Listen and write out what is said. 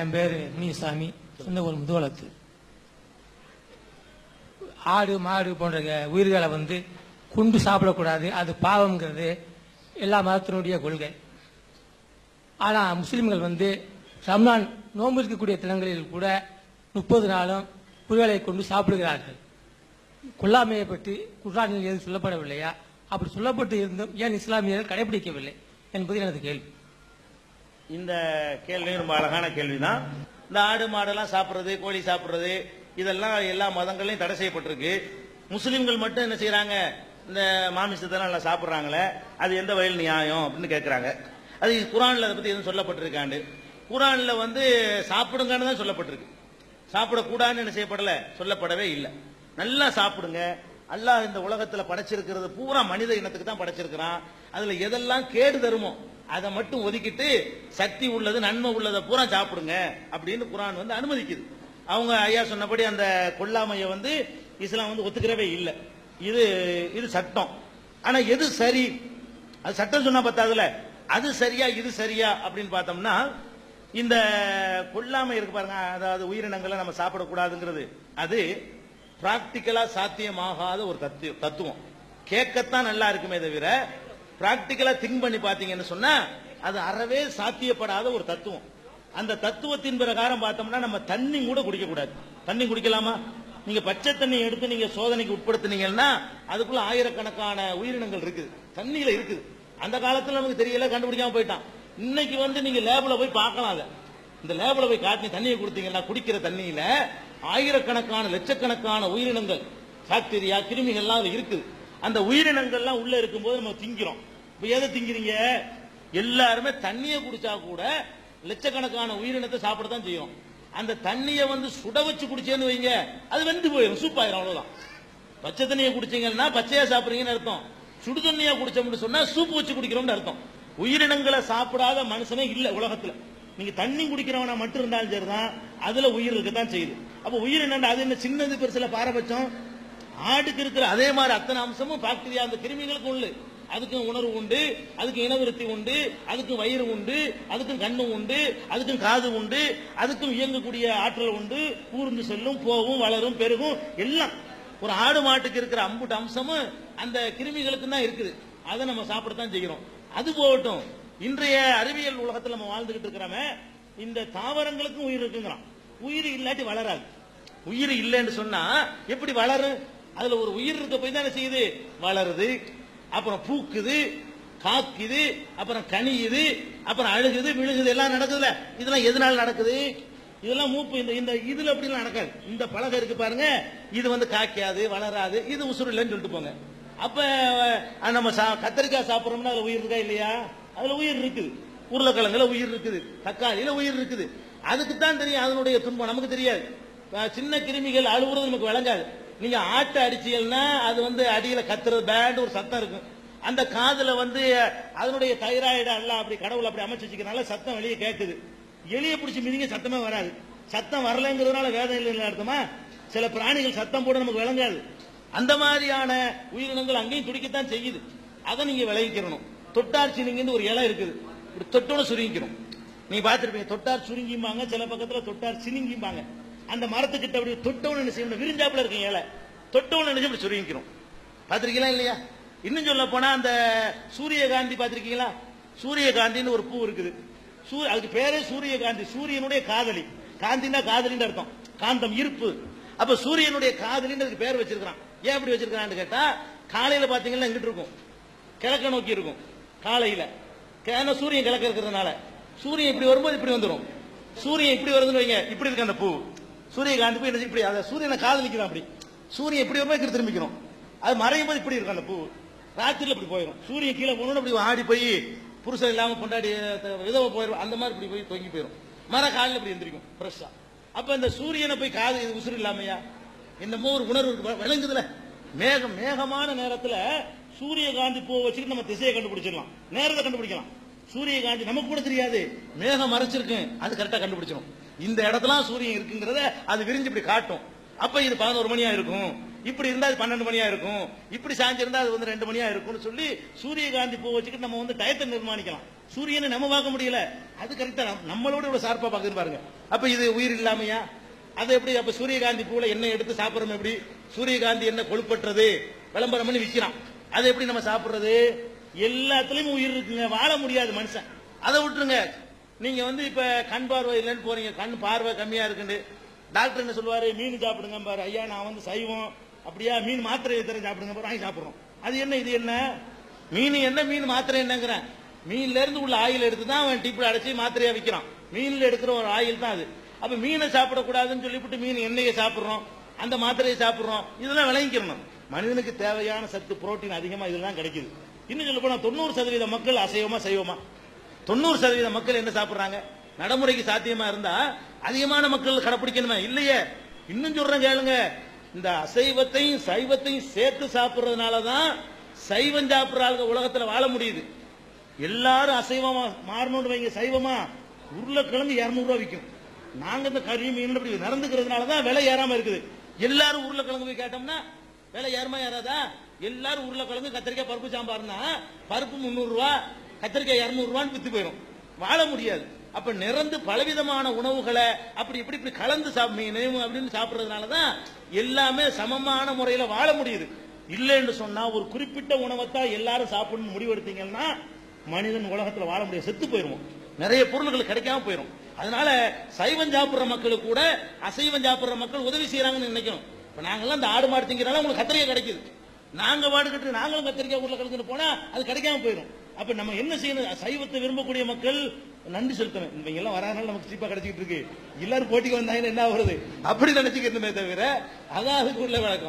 என் பேர் முனிசாமி சொந்த ஊர் முதுவளத்து. ஆடு மாடு போன்ற உயிர்களை வந்து குண்டு சாப்பிடக்கூடாது அது பாவம்ங்கிறது எல்லா மதத்தினுடைய கொள்கை. ஆனால் முஸ்லீம்கள் வந்து ரம்லான் நோன்பு இருக்கக்கூடிய தினங்களில் கூட முப்பது நாளும் புயலை கொண்டு சாப்பிடுகிறார்கள். கொல்லாமையை பற்றி குர்ஆனில் எதுவும் சொல்லப்படவில்லையா? அப்படி சொல்லப்பட்டு இருந்தும் ஏன் இஸ்லாமியர்கள் கடைபிடிக்கவில்லை என்பது எனது கேள்வி. இந்த கேள்வி ரொம்ப அழகான கேள்விதான். இந்த ஆடு மாடெல்லாம் சாப்பிடுறது கோழி சாப்பிடுறது இதெல்லாம் எல்லா மதங்களையும் தடை செய்யப்பட்டிருக்கு. முஸ்லிம்கள் மட்டும் என்ன செய்யறாங்க? இந்த மாமிசத்தெல்லாம் நல்லா சாப்பிட்றாங்களே அது எந்த வகையில் நியாயம் அப்படின்னு கேட்குறாங்க அது குரானில் அதை பற்றி எதுவும் சொல்லப்பட்டிருக்காண்டு. குரானில் வந்து சாப்பிடுங்கன்னு தான் சொல்லப்பட்டிருக்கு. சாப்பிடக்கூடாதுன்னு என்ன செய்யப்படலை? சொல்லப்படவே இல்லை. நல்லா சாப்பிடுங்க. அல்லாஹ் இந்த உலகத்தில் படைச்சிருக்கிறது பூரா மனித இனத்துக்கு தான் படைச்சிருக்கிறான். அதில் எதெல்லாம் கேடு தருமோ அதை மட்டும் ஒதுக்கிட்டு சக்தி உள்ளது நன்மை உள்ளதை பூரா சாப்பிடுங்க அப்படின்னு குரான் வந்து அனுமதிக்குது. அவங்க ஐயா சொன்னபடி அந்த கொல்லாமையை வந்து இஸ்லாம் வந்து ஒத்துக்கிறவே இல்லை. இது இது சட்டம். ஆனா எது சரி? அது சட்டம் சொன்னா பத்தாதுல அது சரியா இது சரியா அப்படின்னு பார்த்தோம்னா இந்த கொல்லாமை இருக்கு பாருங்க அதாவது உயிரினங்களை நம்ம சாப்பிடக்கூடாதுங்கிறது அது பிராக்டிக்கலா சாத்தியமாகாத ஒரு தத்துவம். கேட்கத்தான் நல்லா இருக்குமே தவிர பிராக்டிக்கலா திங்க் பண்ணி பாத்தீங்கன்னு சொன்னா அது அறவே சாத்தியப்படாத ஒரு தத்துவம். அந்த தத்துவத்தின் பிரகாரம் பார்த்தோம்னா நம்ம தண்ணி கூட குடிக்க கூடாது தண்ணி குடிக்கலாமா? நீங்க பச்சை தண்ணி எடுத்து நீங்க சோதனைக்கு உட்படுத்துனீங்கன்னா அதுக்குள்ள ஆயிரக்கணக்கான உயிரினங்கள் இருக்குது. தண்ணியில இருக்குது. அந்த காலத்துல நமக்கு தெரியல கண்டுபிடிக்காம போயிட்டான். இன்னைக்கு வந்து நீங்க லேபில் போய் பார்க்கலாம் அதை. இந்த லேபில் போய் காட்டி தண்ணியை கொடுத்தீங்கன்னா குடிக்கிற தண்ணியில ஆயிரக்கணக்கான லட்சக்கணக்கான உயிரினங்கள் பாக்டீரியா கிருமிகள்லாம் அதுல இருக்குது. அந்த உயிரினங்கள்லாம் உள்ள இருக்கும்போது நம்ம திங்கிறோம். இப்ப எதை திங்கிறீங்க? எல்லாருமே தண்ணியை குடிச்சா கூட லட்சக்கணக்கான உயிரினத்தை சாப்பிட தான் செய்யும். அந்த தண்ணியை வந்து சுட வச்சு குடிச்சேன்னு வைங்க அது வெந்து போயிடும் சூப் ஆயிரும் அவ்வளவுதான். பச்சை தண்ணியை குடிச்சீங்கன்னா பச்சையா சாப்பிடுறீங்கன்னு அர்த்தம். சுடு தண்ணியா குடிச்சோம்னு சொன்னா சூப் வச்சு குடிக்கிறோம்னு அர்த்தம். உயிரினங்களை சாப்பிடாத மனுஷனே இல்ல உலகத்துல. நீங்க தண்ணி குடிக்கிறவனா மட்டும் இருந்தாலும் சரிதான் அதுல உயிர் இருக்கத்தான் செய்யுது. அப்ப உயிர் என்னண்டா அது என்ன சின்னது பெருசுல பாரபட்சம்? ஆட்டுக்கு இருக்கிற அதே மாதிரி அத்தனை அம்சமும் பாக்டீரியா அந்த கிருமிகளுக்கு உண்டு. அதுக்கும் உணர்வு உண்டு அதுக்கு இனவிருத்தி உண்டு அதுக்கும் வயிறு உண்டு அதுக்கும் கண்ணு உண்டு அதுக்கும் காது உண்டு அதுக்கும் இயங்கக்கூடிய ஆற்றல் உண்டு. ஊர்ந்து செல்லும் போகும் வளரும் பெருகும் எல்லாம். ஒரு ஆடு மாட்டுக்கு இருக்கிற அம்புட்டு அம்சமும் அந்த கிருமிகளுக்கு தான் இருக்குது. அதை நம்ம சாப்பிடத்தான் செய்கிறோம். அது போகட்டும் இன்றைய அறிவியல் உலகத்தில் நம்ம வாழ்ந்துகிட்டு இருக்கிறாம இந்த தாவரங்களுக்கும் உயிர் இருக்குங்கிறான். உயிர் இல்லாட்டி வளராது. உயிர் இல்லைன்னு சொன்னா எப்படி வளரும்? அதுல ஒரு உயிர் இருக்க போய் தான் செய்யுது? வளருது அப்புறம் பூக்குது காக்குது அப்புறம் கனியுது அப்புறம் அழுகுது விழுகுது எல்லாம் நடக்குதுல. இதெல்லாம் எதனால நடக்குது? இதெல்லாம் மூப்பு இந்த இந்த இதுல அப்படிலாம் நடக்காது. இந்த பலகை இருக்கு பாருங்க. இது வந்து காய்க்காது வளராது இது உசுறு இல்லைன்னு சொல்லிட்டு போங்க. அப்ப நம்ம சா- கத்திரிக்காய் சாப்பிட்றோம்னா அதுல உயிர் இருக்கா இல்லையா? அதுல உயிர் இருக்குது. உருளைக்கிழங்குல உயிர் இருக்குது. தக்காளியில உயிர் இருக்குது. அதுக்கு தான் தெரியும் அதனுடைய துன்பம். நமக்கு தெரியாது. சின்ன கிருமிகள் அழுகுறது நமக்கு விளங்காது. நீங்க ஆட்டை அடிச்சீங்கன்னா அது வந்து அடியில கத்துறது பேண்ட் ஒரு சத்தம் இருக்கும். அந்த காதுல வந்து அதனுடைய தைராய்டு எல்லாம் அப்படி கடவுள் அப்படி அமைச்சு வச்சுக்கிறனால சத்தம் வெளியே கேட்குது எலியை பிடிச்சி மிதிங்க சத்தமே வராது. சத்தம் வரலைங்கிறதுனால வேதனை இல்லை அர்த்தமா? சில பிராணிகள் சத்தம் போட நமக்கு விளங்காது. அந்த மாதிரியான உயிரினங்கள் அங்கேயும் துடிக்கத்தான் செய்யுது. அதை நீங்க விளைவிக்கணும். தொட்டார் சினிங்கன்னு ஒரு இலை இருக்குது. இப்படி தொட்டோட சுருங்கிக்கணும். நீங்க பார்த்துருப்பீங்க தொட்டார் சுருங்கிம்பாங்க சில பக்கத்துல தொட்டார் சினிங்கிம்பாங்க. அந்த மரத்துக்கிட்ட அப்படி தொட்டவன என்ன செய்யணும்? விரிஞ்சாப்புல இருக்கும் ஏழை தொட்டவன நினைச்சு அப்படி சுருங்கிக்கிறோம் பார்த்திருக்கீங்களா இல்லையா? இன்னும் சொல்ல போனா அந்த சூரியகாந்தி பார்த்துருக்கீங்களா? சூரியகாந்தின்னு ஒரு பூ இருக்குது. சூ- அதுக்கு பேரே சூரியகாந்தி. சூரியனுடைய காதலி. காந்தினா காதலின்னு அர்த்தம். காந்தம் இருப்பு. அப்ப சூரியனுடைய காதலின்னு அதுக்கு பேர் வச்சிருக்கான் ஏன் அப்படி வச்சிருக்கான்னு கேட்டா காலையில பாத்தீங்கன்னா இங்கிட்டு இருக்கும். கிழக்க நோக்கி இருக்கும். காலையில. ஏன்னா சூரியன் கிழக்க இருக்கிறதுனால. சூரியன் இப்படி வரும்போது இப்படி வந்துடும் சூரியன் இப்படி வருதுன்னு வைங்க. இப்படி இருக்கு அந்த பூ. சூரியகாந்தி போய் என்ன இப்படி அதை சூரியனை காதலிக்கிறான் அப்படி? சூரியன் இப்படி வரும்போது இப்படி திரும்பிக்கிறோம் அது மறையும் போது இப்படி இருக்கும் அந்த பூ. ராத்திரியில் இப்படி போயிடும் சூரியன் கீழே போகணும்னு அப்படி ஆடி போய் புருஷன் இல்லாமல் கொண்டாடி விதவை போயிடும் அந்த மாதிரி இப்படி போய் தொங்கி போயிடும் மர காலில் இப்படி எந்திரிக்கும் ஃப்ரெஷ்ஷா அப்ப இந்த சூரியனை போய் காது இது உசுறு இல்லாமையா? என்னமோ ஒரு உணர்வு இருக்கு. விளங்குதுல. மேகம் மேகமான நேரத்துல சூரியகாந்தி பூ வச்சுட்டு நம்ம திசையை கண்டுபிடிச்சிடலாம். நேரத்தை கண்டுபிடிக்கலாம். சூரியகாந்தி நமக்கு கூட தெரியாது. மேகம் மறைச்சிருக்கு. அது கரெக்டா கண்டுபிடிச்சிடும் இந்த இடத்துல சூரியன் இருக்குங்கிறத அது விரிஞ்சு இப்படி காட்டும். அப்ப இது பதினோரு மணியா இருக்கும். இப்படி இருந்தா அது பன்னெண்டு மணியா இருக்கும். இப்படி சாஞ்சிருந்தா அது வந்து ரெண்டு மணியா இருக்கும்னு சொல்லி சூரியகாந்தி பூ வச்சுக்கிட்டு நம்ம வந்து டயத்தை நிர்மாணிக்கலாம். சூரியனை நம்ம பார்க்க முடியல. அது கரெக்டா நம்மளோட இவ்வளவு சார்பா பாக்குது பாருங்க. அப்ப இது உயிர் இல்லாமையா? அது எப்படி? அப்ப சூரியகாந்தி பூல என்ன எடுத்து சாப்பிடுறோம் எப்படி? சூரியகாந்தி என்ன கொழுப்பற்றது. விளம்பரம் பண்ணி விற்கிறான் அதை எப்படி நம்ம சாப்பிடுறது? எல்லாத்துலயும் உயிர் இருக்குங்க. வாழ முடியாது மனுஷன். அதை விட்டுருங்க. நீங்க வந்து இப்ப கண் பார்வை இல்லைன்னு போறீங்க. கண் பார்வை கம்மியா இருக்குன்னு. டாக்டர் என்ன சொல்லுவாரு? மீன் சாப்பிடுங்க பாரு ஐயா நான் வந்து சைவம். அப்படியா? மீன் மாத்திரை தர சாப்பிடுங்க பாரு வாங்கி சாப்பிடுறோம். அது என்ன? இது என்ன? மீன் என்ன? மீன் மாத்திரை என்னங்கிறேன். மீன்ல இருந்து உள்ள ஆயில் எடுத்து தான் அவன் டிப்பில் அடைச்சி மாத்திரையா விற்கிறான் மீன்ல எடுக்கிற ஒரு ஆயில் தான் அது. அப்ப மீனை சாப்பிடக்கூடாதுன்னு சொல்லிவிட்டு மீன் எண்ணெயை சாப்பிடுறோம். அந்த மாத்திரையை சாப்பிடுறோம். இதெல்லாம் விளங்கிக்கிறணும் மனிதனுக்கு தேவையான சத்து புரோட்டீன் அதிகமா இதெல்லாம் கிடைக்குது. இன்னும் சொல்ல போனா தொண்ணூறு சதவீத மக்கள் அசைவமா செய்வோமா தொண்ணூறு சதவீத மக்கள் என்ன சாப்பிடுறாங்க? நடைமுறைக்கு சாத்தியமா இருந்தா அதிகமான மக்கள் கடைப்பிடிக்கணுமே? இல்லையே. இன்னும் சொல்றேன் கேளுங்க. இந்த அசைவத்தையும் சைவத்தையும் சேர்த்து சாப்பிடுறதுனால தான் சைவம் சாப்பிடுற ஆளுங்க உலகத்துல வாழ முடியுது. எல்லாரும் அசைவமா மாறணும்னு வைங்க. சைவமா உருளைக்கிழங்கு இருநூறு ரூபா விற்கும் நாங்க இந்த கறி மீன் இப்படி நடந்துக்கிறதுனால தான் விலை ஏறாம இருக்குது. எல்லாரும் உருளைக்கிழங்கு போய் கேட்டோம்னா விலை ஏறுமா ஏறாதா? எல்லாரும் உருளைக்கிழங்கு கத்திரிக்காய் பருப்பு சாம்பார்னா பருப்பு முந்நூறு ரூபா கத்திரிக்காய் இரநூறுவான்னு வித்து போயிடும் வாழ முடியாது. அப்ப நிறந்து பலவிதமான உணவுகளை அப்படி இப்படி இப்படி கலந்து சாப் அப்படின்னு சாப்பிடுறதுனால தான் எல்லாமே சமமான முறையில வாழ முடியுது. இல்லைன்னு சொன்னா ஒரு குறிப்பிட்ட உணவைத்தான் எல்லாரும் சாப்பிடணும் முடிவெடுத்தீங்கன்னா மனிதன் உலகத்துல வாழ முடியாது. செத்து போயிருவோம். நிறைய பொருள்கள் கிடைக்காம போயிடும் அதனால சைவம் சாப்பிடுற மக்களுக்கு கூட அசைவம் சாப்பிடுற மக்கள் உதவி செய்யறாங்கன்னு நினைக்கணும். இப்ப நாங்கெல்லாம் இந்த ஆடு மாடு திங்கிறனால உங்களுக்கு கத்திரிக்காய் கிடைக்குது. நாங்க வாடுகிட்டு நாங்களும் கத்திரிக்காய் உருளைக்கிழங்குன்னு போனா அது கிடைக்காம போயிடும் அப்ப நம்ம என்ன செய்யணும்? சைவத்தை விரும்பக்கூடிய மக்கள் நன்றி செலுத்தணும். இவங்க எல்லாம் வராதனால நமக்கு சீப்பா கிடைச்சிட்டு இருக்கு. எல்லாரும் போட்டிக்கு வந்தாங்கன்னா என்ன வருது அப்படி நினைச்சுக்கிறதுமே தவிர அதான் அதுக்குள்ள வழக்கம்.